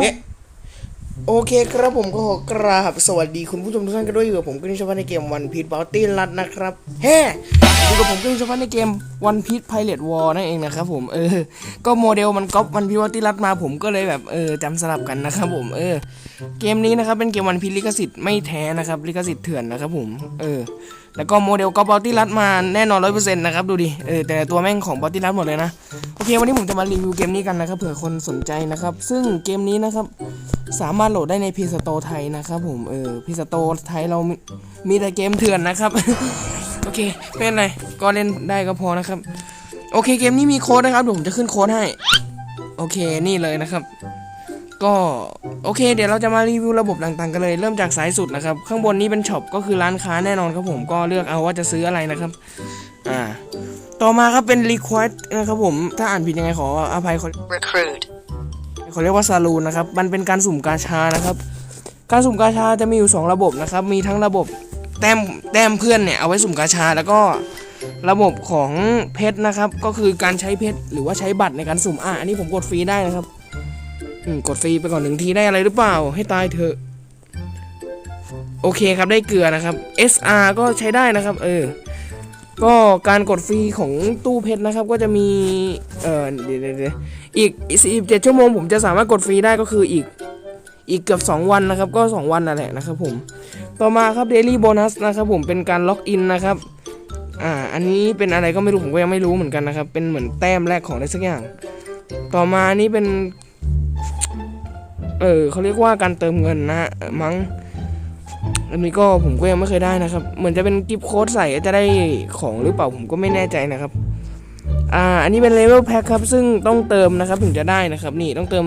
เอ๊ะโอเคครับผมก็ขอกราบสวัสดีคุณผู้ชมทุกท่านกันด้วยอยู่กับผมก็นิชพันธ์ในเกมวันพี e บ o ลตี้รัดนะครับเฮ้อยู่กับผมก็นิชพันธ์ในเกมวันพี e ไพเรตวอร์นั่นเองนะครับผมเออก็โมเดลมันก๊อปวันพี e บ o ลตี้รัดมาผมก็เลยแบบเออจำสลับกันนะครับผมเออเกมนี้นะครับเป็นเกมวันพีทลิขสิทธิ์ไม่แท้นะครับลิขสิทธิ์เถื่อนนะครับผมเออ แล้วก็โมเดลก็บอลตี้รัดมาแน่นอนร้อยเปอร์เซ็นต์นะครับดูดิเออแต่ตัวแม่งของบอลตี้รัดหมดเลยนะโอเควันนี้ผมจะมารีวิวเกมนี้กันนะครับเผื่อคนสนใจนะครับ ซึ่งเกมนี้นะครับสามารถโหลดได้ในพีสโตไทยนะครับผมเออพีสโตไทยเรามีมีแต่เกมเถื่อนนะครับโอเคไม่เป็นไรก็เล่นได้ก็พอนะครับ โอเคเกมนี้มีโค้ดนะครับเดี๋ยวผมจะขึ้นโค้ดให้ โอเคนี่เลยนะครับ ก็โอเค เดี๋ยวเราจะมารีวิวระบบต่างๆกันเลย เริ่มจากสายสุดนะครับ ข้างบนนี้เป็นช็อปก็คือร้านค้าแน่นอนครับผมก็เลือกเอาว่าจะซื้ออะไรนะครับ อ่า ต่อมาครับเป็น request นะครับผม ถ้าอ่านผิดยังไงขออภัยขอ Recruit. เขาเรียกว่าซาลูนนะครับ มันเป็นการสุ่มกาชานะครับ การสุ่มกาชาจะมีอยู่ 2 ระบบนะครับ มีทั้งระบบแต้มแต้มเพื่อนเนี่ยเอาไว้สุ่มกาชา แล้วก็ระบบของเพชรนะครับ ก็คือการใช้เพชรหรือว่าใช้บัตรในการสุ่มอะอันนี้ผมกดฟรีได้นะครับอืม กดฟรีไปก่อนหนึ่งทีได้อะไรหรือเปล่า ให้ตายเถอะ โอเคครับได้เกลือนะครับ SR ก็ใช้ได้นะครับ เออ ก็การกดฟรีของตู้เพชรนะครับ ก็จะมี เออเดี๋ยวเดี๋ยวเดี๋ยวอีก47ชั่วโมงผมจะสามารถกดฟรีได้ก็คืออีกอีกเกือบ 2 วันนะครับ ก็ 2 วันนั่นแหละนะครับผม ต่อมาครับ Daily Bonus นะครับผมเป็นการล็อกอินนะครับ อ่า อันนี้เป็นอะไรก็ไม่รู้ผมก็ยังไม่รู้เหมือนกันนะครับ เป็นเหมือนแต้มแรกของอะไรสักอย่าง ต่อมานี่เป็น เออเขาเรียกว่าการเติมเงินนะฮะมั้งอันนี้ก็ผมก็ยังไม่เคยได้นะครับ เหมือนจะเป็นกิฟต์โค้ดใส่จะได้ของหรือเปล่าผมก็ไม่แน่ใจนะครับ อ่า อันนี้เป็นเลเวลแพ็คครับ ซึ่งต้องเติมนะครับถึงจะได้นะครับ นี่ต้องเติม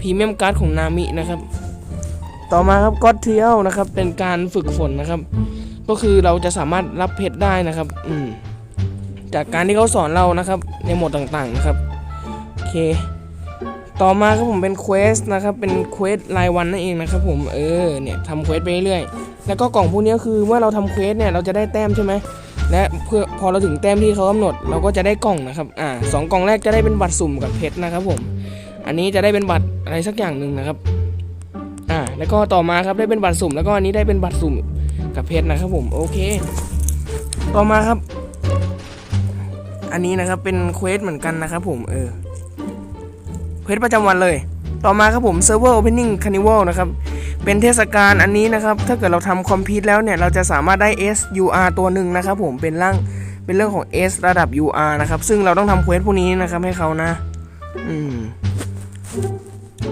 พรีเมียมการ์ดของนามินะครับ ต่อมาครับก็เทียลนะครับ เป็นการฝึกฝนนะครับ ก็คือเราจะสามารถรับเพชรได้นะครับ อืมจากการที่เขาสอนเรานะครับ ในหมดต่างๆนะครับ โอเค ต่อมาครับผมเป็นเควสนะครับเป็นเควสรายวันนั่นเองนะครับผมเออเนี่ยทำเควสไปเรื่อยๆแล้วก็กล่องพวกนี้คือเมื่อเราทำเควสเนี่ยเราจะได้แต้มใช่ไหมและเพื่อพอเราถึงแต้มที่เขากำหนด เราก็จะได้กล่องนะครับอ่าสองกล่องแรกจะได้เป็นบัตรสุ่มกับเพชรนะครับผมอันนี้จะได้เป็นบัตรอะไรสักอย่างหนึ่งนะครับอ่าแล้วก็ต่อมาครับได้เป็นบัตรสุ่ม แล้วก็อันนี้ได้เป็นบัตรสุ่มกับเพชรนะครับผมโอเค ต่อมาครับ อันนี้นะครับเป็นเควสเหมือนกันนะครับผมเออ เควสประจำวันเลย ต่อมาครับผม Server Opening Carnival นะครับ เป็นเทศกาลอันนี้นะครับ ถ้าเกิดเราทำคอมพิวต์แล้วเนี่ย เราจะสามารถได้ SUR ตัวหนึ่งนะครับผมเป็นร่างเป็นเรื่องของ S ระดับ UR นะครับ ซึ่งเราต้องทำเควสพวกนี้นะครับให้เขานะ อืม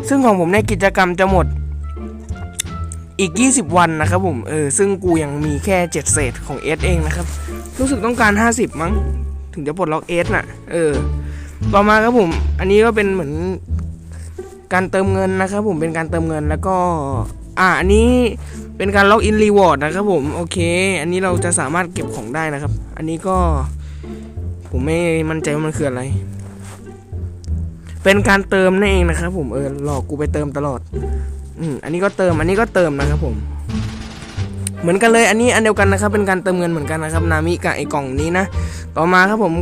ซึ่งของผมในกิจกรรมจะหมดอีก 20 วันนะครับผม เออ ซึ่งกูยังมีแค่ 7 เศษของ S เองนะครับ รู้สึกต้องการ 50 มั้ง ถึงจะปลดล็อก S น่ะ เออ ต่อมาครับผม อันนี้ก็เป็นเหมือนการเติมเงินนะครับผมเป็นการเติมเงินแล้วก็ อ่าอันนี้เป็นการล็อกอินรีวอร์ดนะครับผมโอเค อันนี้เราจะสามารถเก็บของได้นะครับ อันนี้ก็ผมไม่มั่นใจว่ามันคืออะไร เป็นการเติมนั่นเองนะครับผมเออหลอกกูไปเติมตลอดอืมอันนี้ก็เติมอันนี้ก็เติมนะครับผม เหมือนกันเลยอันนี้อันเดียวกันนะครับ เป็นการเติมเงินเหมือนกันนะครับ นามิกับไอ้กล่องนี้นะต่อมาครับผม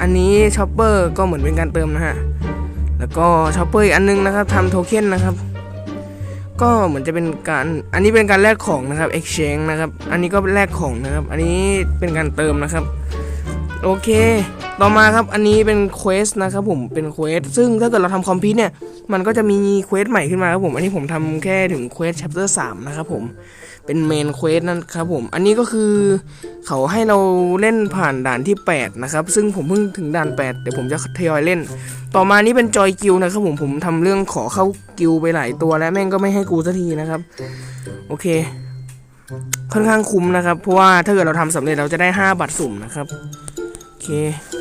อันนี้ช็อปเปอร์ก็เหมือนเป็นการเติมนะฮะ แล้วก็ช็อปเปอร์อีกอันนึงนะครับทำโทเค็นนะครับ ก็เหมือนจะเป็นการ อันนี้เป็นการแลกของนะครับ exchange นะครับ อันนี้ก็แลกของนะครับ อันนี้เป็นการเติมนะครับ โอเค ต่อมาครับอันนี้เป็นเควสนะครับผมเป็นเควสซึ่งถ้าเกิดเราทำคอมพิวเนี่ย มันก็จะมีเควสใหม่ขึ้นมาครับผม อันนี้ผมทำแค่ถึงเควส chapter 3 นะครับผมเป็นเมนเควสนั่นครับผม อันนี้ก็คือเขาให้เราเล่นผ่านด่านที่ 8 นะครับ ซึ่งผมเพิ่งถึงด่าน 8 เดี๋ยวผมจะทยอยเล่น ต่อมานี่เป็นจอยกิลนะครับผมผมทำเรื่องขอเข้ากิลไปหลายตัวแล้วแม่งก็ไม่ให้กูสักทีนะครับ โอเค ค่อนข้างคุ้มนะครับ เพราะว่าถ้าเกิดเราทำสำเร็จเราจะได้ 5 บัตรสุ่มนะครับ เค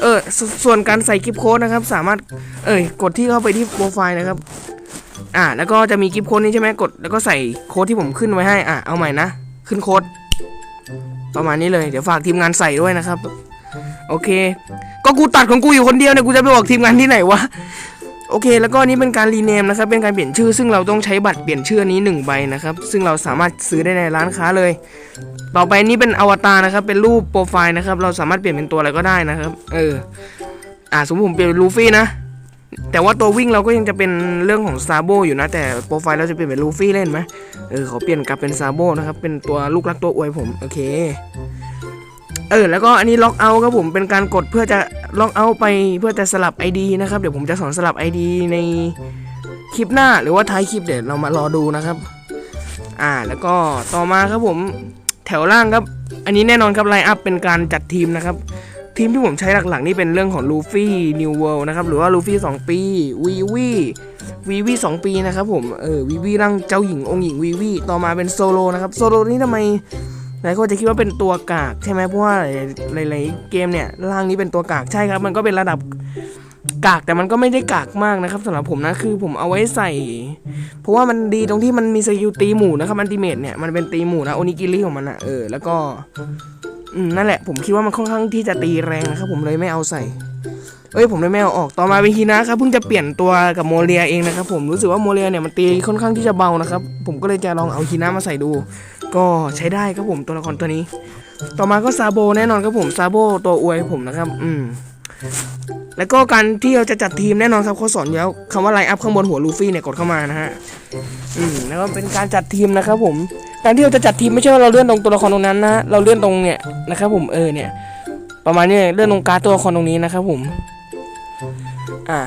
เออสส่วนการใส่กิฟต์โค้ดนะครับ สามารถ เอ่ยกดที่เข้าไปที่โปรไฟล์นะครับ อ่า แล้วก็จะมีกิฟต์โค้ดนี้ใช่ไหมกด แล้วก็ใส่โค้ดที่ผมขึ้นไว้ให้ อ่าเอาใหม่นะ ขึ้นโค้ด ประมาณนี้เลย เดี๋ยวฝากทีมงานใส่ด้วยนะครับ โอเค ก็กูตัดของกูอยู่คนเดียวเนี่ย กูจะไปบอกทีมงานที่ไหนวะ โอเค แล้วก็นี่เป็นการรีเนมนะครับ เป็นการเปลี่ยนชื่อ ซึ่งเราต้องใช้บัตรเปลี่ยนชื่อนี้หนึ่งใบนะครับ ซึ่งเราสามารถซื้อได้ในร้านค้าเลย ต่อไปนี่เป็นอวตารนะครับ เป็นรูปโปรไฟล์นะครับ เราสามารถเปลี่ยนเป็นตัวอะไรก็ได้นะครับ เออ อ่าสมมติผมเปลี่ยนเป็นลูฟี่นะ แต่ว่าตัววิ่งเราก็ยังจะเป็นเรื่องของซาโบอยู่นะ แต่โปรไฟล์เราจะเปลี่ยนเป็นลูฟี่เล่นไหมเออขอเปลี่ยนกลับเป็นซาโบนะครับ เป็นตัวลูกรักตัวอวยผม โอเค เออแล้วก็อันนี้ล็อกเอาครับผมเป็นการกดเพื่อจะล็อกเอาไปเพื่อจะสลับ ID นะครับเดี๋ยวผมจะสอนสลับ ID ในคลิปหน้าหรือว่าท้ายคลิปเดี๋ยวเรามารอดูนะครับอ่าแล้วก็ต่อมาครับผมแถวล่างครับ อันนี้แน่นอนครับไลน์อัพเป็นการจัดทีมนะครับทีมที่ผมใช้หลักๆนี่เป็นเรื่องของลูฟี่นิวเวิลด์นะครับหรือว่าลูฟี่2ปีวีวีวีวีสองปีนะครับผมเออวีวีร่างเจ้าหญิงองค์หญิงวีวีต่อมาเป็นโซโลนะครับโซโลนี่ทำไม หลายคนจะคิดว่าเป็นตัวกากใช่ไหมเพราะว่าหลายๆเกมเนี่ยร่างนี้เป็นตัวกากใช่ครับ มันก็เป็นระดับกากแต่มันก็ไม่ได้กากมากนะครับสำหรับผมนะคือผมเอาไว้ใส่ เพราะว่ามันดีตรงที่มันมีสกิลตีหมู่นะครับอันติเมตเนี่ยมันเป็นตีหมู่นะโอนิกิริของมันอะเออแล้วก็นั่นแหละผมคิดว่ามันค่อนข้างที่จะตีแรงนะครับผมเลยไม่เอาใส่ เอ้ยผมเลยไม่เอาออกต่อมาเป็นฮีนะครับเพิ่งจะเปลี่ยนตัวกับโมเลียเองนะครับผมรู้สึกว่าโมเลียเนี่ยมันตีค่อนข้างที่จะเบานะครับผมก็เลยจะลองเอาฮีนามาใส่ดู ก็ใช้ได้ครับผมตัวละครตัวนี้ ต่อมาก็ซาโบแน่นอนครับผมซาโบตัวอวยผมนะครับ อืมแล้วก็การที่เราจะจัดทีมแน่นอนครับเขาสอนอยู่แล้วคำว่าไลน์อัพข้างบนหัวลูฟี่เนี่ยกดเข้ามานะฮะอืมแล้วก็เป็นการจัดทีมนะครับผมการที่เราจะจัดทีมไม่ใช่ว่าเราเลื่อนตรงตัวละครตรงนั้นนะเราเลื่อนตรงเนี่ยนะครับผมเออเนี่ย ประมาณนี้เลื่อนตรงการตัวละครตรงนี้นะครับผม อ่า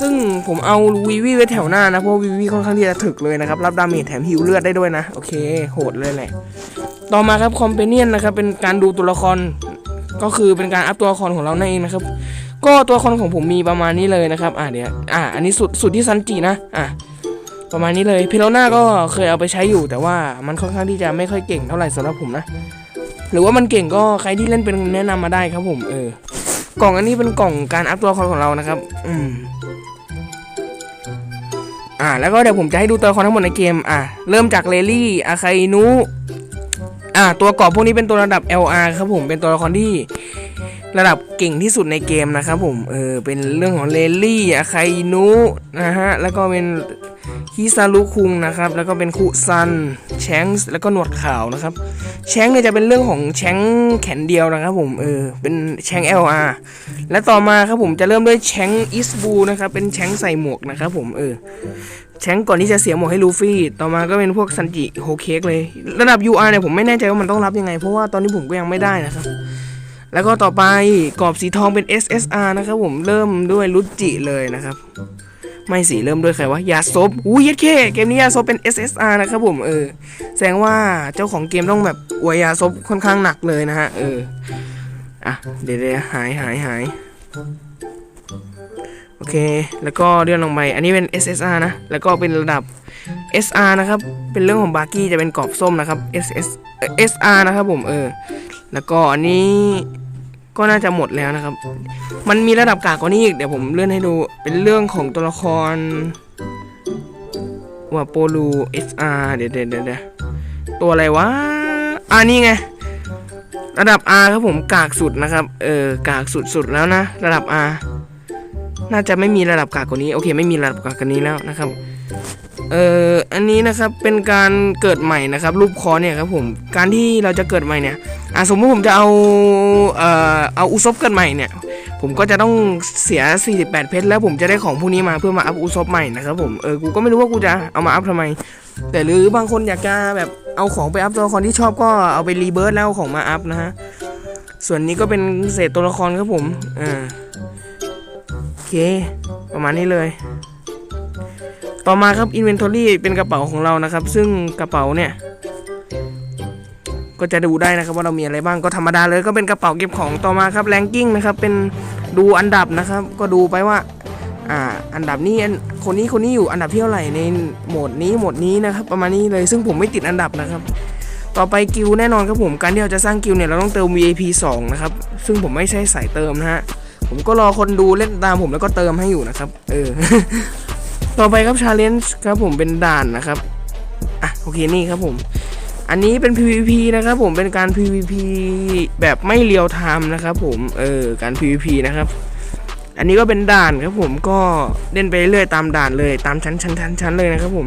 ซึ่งผมเอาวีวีไว้แถวหน้านะ เพราะวีวีค่อนข้างที่จะถึกเลยนะครับ รับดาเมจแถมฮิวเลือดได้ด้วยนะ โอเค โหดเลยแหละ ต่อมาครับคอมเพเนียนนะครับ เป็นการดูตัวละคร ก็คือเป็นการอัพตัวละครของเรานั่นเองนะครับ ก็ตัวละครของผมมีประมาณนี้เลยนะครับ อ่าเดี๋ยว อ่า อันนี้สุดสุดที่ซันจินะ อ่าประมาณนี้เลยพิโลนาก็เคยเอาไปใช้อยู่แต่ว่ามันค่อนข้างที่จะไม่ค่อยเก่งเท่าไหร่สำหรับผมนะ หรือว่ามันเก่งก็ใครที่เล่นเป็นแนะนำมาได้ครับผมเออ กล่องอันนี้เป็นกล่องการอัพตัวละครของเรานะครับ อืม อ่า แล้วก็เดี๋ยวผมจะให้ดูตัวละครทั้งหมดในเกม อ่าเริ่มจากเลลี่อาคาอินุ อ่า ตัวกรอบพวกนี้เป็นตัวระดับ LR ครับผม เป็นตัวละครที่ ระดับเก่งที่สุดในเกมนะครับผม เออ เป็นเรื่องของเลลี่อาคนุนะฮะ แล้วก็เป็นฮิซารุคุงนะครับ แล้วก็เป็นคุซัน แชงส์ แล้วก็หนวดขาวนะครับ แชงเนี่ยจะเป็นเรื่องของแชงแขนเดียวนะครับผม เออ เป็นแชง LR และต่อมาครับผมจะเริ่มด้วยแชงอิสบูนะครับ เป็นแชงใส่หมวกนะครับผม เออ แชงก่อนที่จะเสียหมวกให้ลูฟี่ ต่อมาก็เป็นพวกซันจิโฮเคกเลย ระดับ UR เนี่ยผมไม่แน่ใจว่ามันต้องรับยังไง เพราะว่าตอนนี้ผมก็ยังไม่ได้นะครับ แล้วก็ต่อไปกรอบสีทองเป็น SSR นะครับผมเริ่มด้วยรุจิเลยนะครับ ไม่สีเริ่มด้วยใครวะยาซบอู้ยเคเกมนี้ยาซบเป็น SSR นะครับผมเออแสดงว่าเจ้าของเกมต้องแบบอวยยาซบค่อนข้างหนักเลยนะฮะเอออะเดี๋ยวเดี๋ยวหายหายหายโอเค แล้วก็เลื่อนลงไปอันนี้เป็น SSR นะ แล้วก็เป็นระดับ SR นะครับ เป็นเรื่องของบาร์กี้จะเป็นกรอบส้มนะครับ SS SR นะครับผมเออ แล้วก็อันนี้ ก็น่าจะหมดแล้วนะครับ มันมีระดับกากกว่านี้อีก เดี๋ยวผมเลื่อนให้ดู เป็นเรื่องของตัวละครว่าโปลู SR เดี๋ยวเดี๋ยวเดี๋ยวเดี๋ยวตัวอะไรวะ อ่านี่ไง ระดับ R ครับผมกากสุดนะครับ เออกากสุดสุดแล้วนะ ระดับ R น่าจะไม่มีระดับกากกว่านี้ โอเค ไม่มีระดับกากกว่านี้แล้วนะครับ เอ่อ อันนี้นะครับ เป็นการเกิดใหม่นะครับ รูปคอเนี่ยครับผม การที่เราจะเกิดใหม่เนี่ย อะสมมติผมจะเอาเอ่อเอาอุซบเกิดใหม่เนี่ย ผมก็จะต้องเสีย 48 เพชรแล้วผมจะได้ของพวกนี้มาเพื่อมาอัพอุซบใหม่นะครับผมเออกูก็ไม่รู้ว่ากูจะเอามาอัพทำไม แต่หรือบางคนอยากจะแบบเอาของไปอัพตัวละครที่ชอบก็เอาไปรีเบิร์ตแล้วเอาของมาอัพนะฮะส่วนนี้ก็เป็นเศษตัวละครครับผมอ่าโอเค ประมาณนี้เลย ต่อมาครับ Inventory เป็นกระเป๋าของเรานะครับ ซึ่งกระเป๋าเนี่ย ก็จะดูได้นะครับว่าเรามีอะไรบ้างก็ธรรมดาเลยก็เป็นกระเป๋าเก็บของต่อมาครับ Ranking นะครับเป็นดูอันดับนะครับ ก็ดูไปว่าอ่าอันดับนี้คนนี้คนนี้อยู่อันดับเท่าไหร่ในโหมดนี้โหมดนี้นะครับ ประมาณนี้เลยซึ่งผมไม่ติดอันดับนะครับ ต่อไปกิลแน่นอนครับผมการที่เราจะสร้างกิลเนี่ยเราต้องเติม VIP 2 นะครับ ซึ่งผมไม่ใช่สายเติมนะฮะผมก็รอคนดูเล่นตามผมแล้วก็เติมให้อยู่นะครับ เออ ต่อไปครับชาเลนจ์ครับผมเป็นด่านนะครับ อะโอเคนี่ครับผม อันนี้เป็น PVP นะครับผมเป็นการ PVP แบบไม่เรียวไทม์นะครับผมเออการ PVP นะครับ อันนี้ก็เป็นด่านครับผมก็เล่นไปเรื่อยตามด่านเลยตามชั้นชั้นชั้นชั้นเลยนะครับผม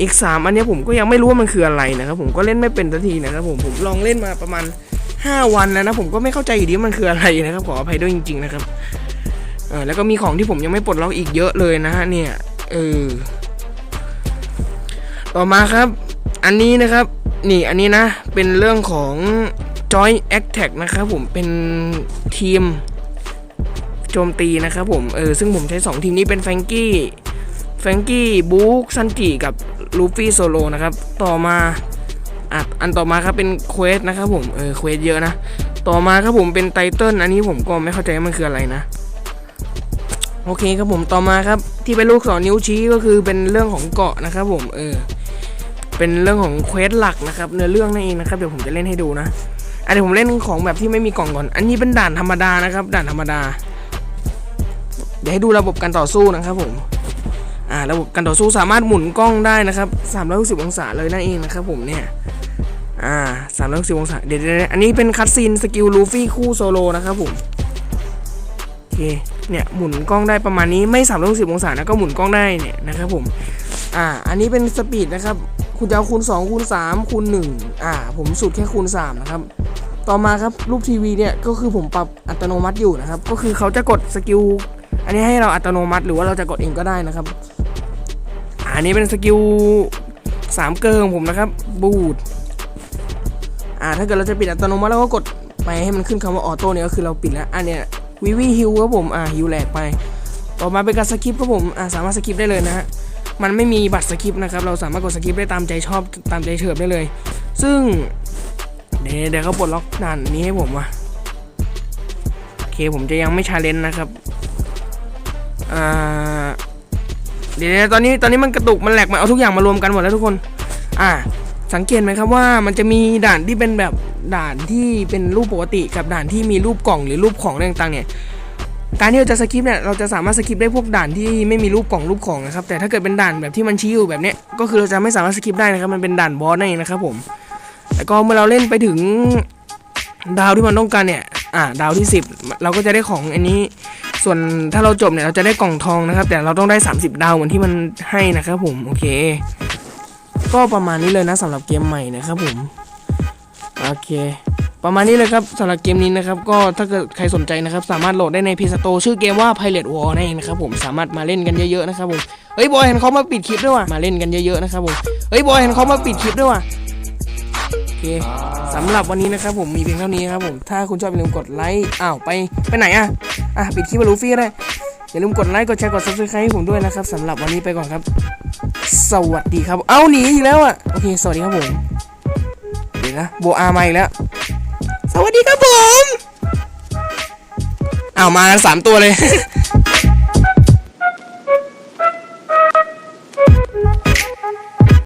อีก 3 อันนี้ผมก็ยังไม่รู้ว่ามันคืออะไรนะครับผมก็เล่นไม่เป็นสักทีนะครับผมผมลองเล่นมาประมาณ 5 วันแล้วนะผมก็ไม่เข้าใจอยู่ดีว่ามันคืออะไรนะครับขออภัยด้วยจริง ๆ นะครับเออแล้วก็มีของที่ผมยังไม่ปลดล็อกอีกเยอะเลยนะฮะเนี่ยเออต่อมาครับ อันนี้นะครับ นี่อันนี้นะ เป็นเรื่องของ j o i n Attack นะครับผมเป็นทีมโจมตีนะครับผมเออซึ่งผมใช้ 2 ทีมนี้เป็นแฟงกี้แฟงกี้บุ๊กซันจิกับลูฟี่โซโลนะครับ ต่อมาอะอันต่อมาครับเป็นเควสนะครับผมเออเควสเยอะนะ ต่อมาครับผมเป็นไตเติลอันนี้ผมก็ไม่เข้าใจว่ามันคืออะไรนะ โอเคครับผมต่อมาครับที่เป็นลูกศรนิ้วชี้ก็คือเป็นเรื่องของเกาะนะครับผมเออ เป็นเรื่องของเควสหลักนะครับเนื้อเรื่องนั่นเองนะครับเดี๋ยวผมจะเล่นให้ดูนะอันนี้ผมเล่นของแบบที่ไม่มีกล่องก่อน อันนี้เป็นด่านธรรมดานะครับ ด่านธรรมดา เดี๋ยวให้ดูระบบการต่อสู้นะครับผมอ่าระบบการต่อสู้สามารถหมุนกล้องได้นะครับ360องศาเลยนั่นเองนะครับผมเนี่ยอ่า360องศาเดี๋ยวอันนี้เป็นคัตซีนสกิลลูฟี่คู่โซโลนะครับผมโอเคเนี่ยหมุนกล้องได้ประมาณนี้ไม่360องศานะก็หมุนกล้องได้เนี่ยนะครับผมอ่าอันนี้เป็นสปีดนะครับ คุณจะเอาคูณ2คูณ3คูณ1อ่า ผมสุดแค่คูณ3นะครับ ต่อมาครับรูปทีวีเนี่ยก็คือผมปรับอัตโนมัติอยู่นะครับ ก็คือเขาจะกดสกิลอันนี้ให้เราอัตโนมัติหรือว่าเราจะกดเองก็ได้นะครับอ่าอันนี้เป็นสกิลสามเกอร์ของผมนะครับบูดอ่าถ้าเกิดเราจะปิดอัตโนมัติเราก็กดไปให้มันขึ้นคำว่าออโต้เนี่ยก็คือเราปิดแล้วอันเนี้ยวิวีฮิวครับผมอ่าฮิวแหลกไป ต่อมาเป็นการสกิปครับผมอ่าสามารถสกิปได้เลยนะฮะ มันไม่มีบัตรสกิปนะครับ เราสามารถกดสกิปได้ตามใจชอบตามใจเฉิบได้เลย ซึ่ง เดี๋ยวเดี๋ยวเขาปลดล็อกด่านนี้ให้ผมว่ะโอเคผมจะยังไม่ชาเลนจ์นะครับอ่าเดี๋ยวตอนนี้ตอนนี้มันกระตุกมันแหลกมันเอาทุกอย่างมารวมกันหมดแล้วทุกคน อ่า สังเกตไหมครับว่ามันจะมีด่านที่เป็นแบบด่านที่เป็นรูปปกติกับด่านที่มีรูปกล่องหรือรูปของอะไรต่างๆเนี่ย การที่เราจะสกิปเนี่ยเราจะสามารถสกิปได้พวกด่านที่ไม่มีรูปกล่องรูปของนะครับแต่ถ้าเกิดเป็นด่านแบบที่มันชี้อยู่แบบเนี้ยก็คือเราจะไม่สามารถสกิปได้นะครับมันเป็นด่านบอสนั่นเองนะครับผมแล้วก็เมื่อเราเล่นไปถึงดาวที่มันต้องการเนี่ยอ่าดาวที่ 10 เราก็จะได้ของอันนี้ ส่วนถ้าเราจบเนี่ยเราจะได้กล่องทองนะครับ แต่เราต้องได้ 30 ดาวเหมือนที่มันให้นะครับผมโอเค ก็ประมาณนี้เลยนะสำหรับเกมใหม่นะครับผมโอเค ประมาณนี้เลยครับสำหรับเกมนี้นะครับก็ถ้าเกิดใครสนใจนะครับ สามารถโหลดได้ใน PS Store ชื่อเกมว่า Pirate War นั่นเองนะครับผมสามารถมาเล่นกันเยอะๆนะครับผมเฮ้ยบอยเห็นเขามาปิดคลิปด้วยว่ะมาเล่นกันเยอะๆนะครับผมเฮ้ยบอยเห็นเขามาปิดคลิปด้วยว่ะโอเคสำหรับวันนี้นะครับผมมีเพียงเท่านี้ครับผมถ้าคุณชอบอย่าลืมกดไลค์อ้าวไปไปไหนอะอะปิดคลิปกัลูฟี่ก็ได้อย่าลืมกดไลค์กดแชร์กด subscribe ให้ผมด้วยนะครับสำหรับวันนี้ไปก่อนครับ สวัสดีครับ เอ้าหนีอีกแล้วอะโอเคสวัสดีครับผมเดี๋ยวนะโบอามาอีกแล้ว ครับผม เอามาสามตัวเลย